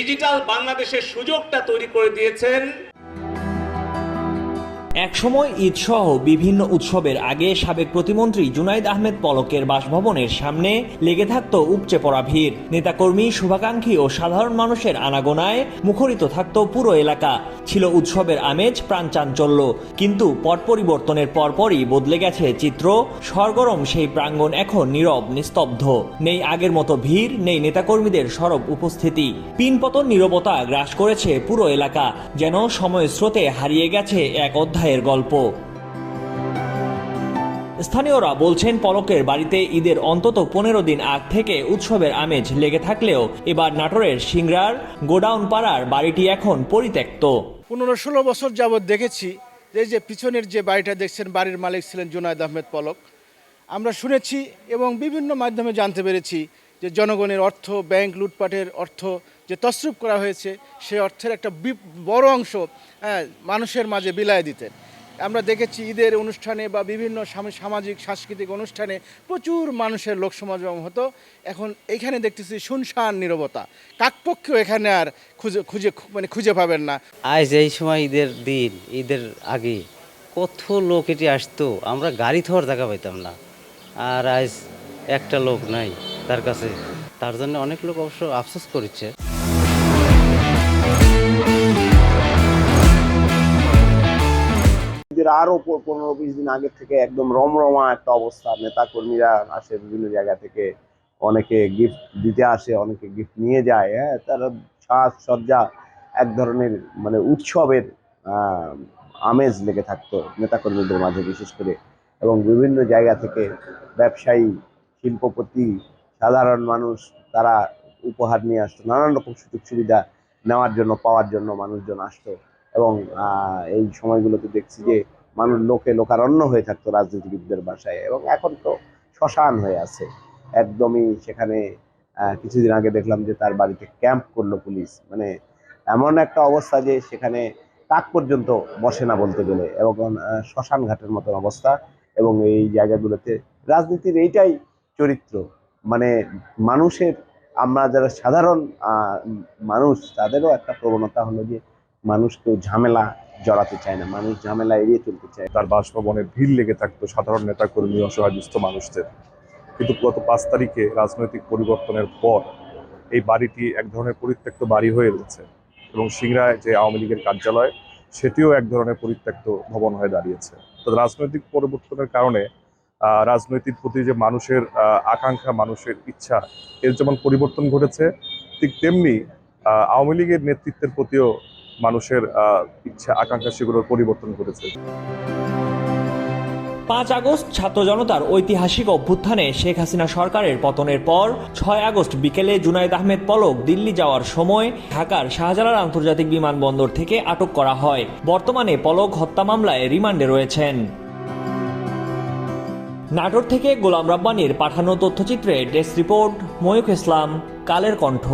Digital বাংলাদেশের সুযোগটা তৈরি করে দিয়েছেন একসময় ঈদসহ বিভিন্ন উৎসবের আগে সাবেক প্রতিমন্ত্রী জুনাইদ আহমেদ পলকের বাসভবনের সামনে লেগে থাকত উপচে পড়া ভিড়। নেতাকর্মী শুভাকাঙ্ক্ষী ও সাধারণ মানুষের আনাগোনায় মুখরিত থাকত পুরো এলাকা। ছিল উৎসবের আমেজ প্রাণচাঞ্চল্য। কিন্তু পট পরিবর্তনের পরপরই বদলে গেছে চিত্র। সরগরম সেই প্রাঙ্গণ এখন নীরব, নিস্তব্ধ। নেই আগের মতো ভিড়, নেই নেতাকর্মীদের সরব উপস্থিতি। পিনপতন নীরবতা গ্রাস করেছে পুরো এলাকা। যেন সময়ের স্রোতে হারিয়ে গেছে এক অধ্যায়ের গল্প। স্থানীয়রা বলছেন, পলকের বাড়িতে ঈদের অন্তত পনেরো দিন আগ থেকে উৎসবের আমেজ লেগে থাকলেও এবার নাটোরের সিংড়ার গোডাউন পাড়ার বাড়িটি এখন পরিত্যক্ত। পনেরো ষোলো বছর যাবৎ দেখেছি এই যে পিছনের যে বাড়িটা দেখছেন, বাড়ির মালিক ছিলেন জুনায়দ আহমেদ পলক। আমরা শুনেছি এবং বিভিন্ন মাধ্যমে জানতে পেরেছি যে জনগণের অর্থ ব্যাংক লুটপাটের অর্থ যে তসরুপ করা হয়েছে সে অর্থের একটা বড় অংশ হ্যাঁ, মানুষের মাঝে বিলায় দিতেন আমরা দেখেছি ঈদের অনুষ্ঠানে বা বিভিন্ন সাম- সামাজিক সাংস্কৃতিক অনুষ্ঠানে প্রচুর মানুষের লোক হতো। এখন এখানে দেখতেছি শুনশান নীরবতা। কাকপক্ষেও এখানে আর খুঁজে খুঁজে মানে খুঁজে পাবেন না। আজ এই সময় ঈদের দিন ঈদের আগে কত লোক এটি আসতো আমরা গাড়ি থাকার জায়গা পাইতাম না। আর আজ একটা লোক নাই। তার কাছে। তার জন্য অনেক লোক অবশ্য আফসোস করছে। আরও পনেরো বিশ দিন আগে থেকে একদম রমরমা একটা অবস্থা। নেতা কর্মীরা আসে বিভিন্ন জায়গা থেকে। অনেকে গিফট দিতে আসে, অনেকে গিফট নিয়ে যায়। হ্যাঁ তারা সাজ সজ্জা এক ধরনের মানে উৎসবের আমেজ লেগে থাকতো নেতা কর্মীদের মাঝে বিশেষ করে। এবং বিভিন্ন জায়গা থেকে ব্যবসায়ী, শিল্পপতি সাধারণ মানুষ তারা উপহার নিয়ে আসতো, নানান রকম সুযোগ সুবিধা নেওয়ার জন্য, পাওয়ার জন্য মানুষজন আসতো। এবং এই সময়গুলোতে দেখছি যে মানুষ লোকে লোকারণ্য হয়ে থাকতো রাজনীতিবিদদের বাসায় এবং এখন তো শ্মশান হয়ে আছে। একদমই সেখানে কিছুদিন আগে দেখলাম যে তার বাড়িতে ক্যাম্প করল পুলিশ। মানে এমন একটা অবস্থা যে সেখানে কাক পর্যন্ত বসে না বলতে গেলে এবং শ্মশান ঘাটের মতন অবস্থা এবং এই জায়গাগুলোতে রাজনীতির এইটাই চরিত্র। মানে মানুষের, আমরা যারা সাধারণ মানুষ, তাদেরও একটা প্রবণতা হলো যে মানুষ কেউ ঝামেলা জড়াতে চায় না, মানুষ ঝামেলা এড়িয়ে চলতে চায়। তার বাসভবনে ভিড় লেগে থাকতো সাধারণ নেতাকর্মী অসহায় দুস্থ মানুষদের। কিন্তু গত পাঁচ তারিখে রাজনৈতিক পরিবর্তনের পর এই বাড়িটি এক ধরনের পরিত্যক্ত বাড়ি হয়ে রয়েছে এবং সিংড়ায় যে আওয়ামী লীগের কার্যালয়, সেটিও এক ধরনের পরিত্যক্ত ভবন হয়ে দাঁড়িয়েছে। তো রাজনৈতিক পরিবর্তনের কারণে রাজনৈতিক প্রতি যে মানুষের আকাঙ্ক্ষা, মানুষের ইচ্ছা, এর যেমন পরিবর্তন ঘটেছে, ঠিক তেমনি আওয়ামী লীগের নেতৃত্বের প্রতিও মানুষের ইচ্ছা, আকাঙ্ক্ষা সেগুলোর পরিবর্তন ঘটেছে। পাঁচ আগস্ট ছাত্র জনতার ঐতিহাসিক অভ্যুত্থানে শেখ হাসিনা সরকারের পতনের পর ছয় আগস্ট বিকেলে জুনাইদ আহমেদ পলক দিল্লি যাওয়ার সময় ঢাকার শাহজালাল আন্তর্জাতিক বিমানবন্দর থেকে আটক করা হয়। বর্তমানে পলক হত্যা মামলায় রিমান্ডে রয়েছেন। নাটোর থেকে গোলাম রাব্বানির পাঠানো তথ্যচিত্রে ডেস্ক রিপোর্ট ময়ুখ ইসলাম কালের কণ্ঠ।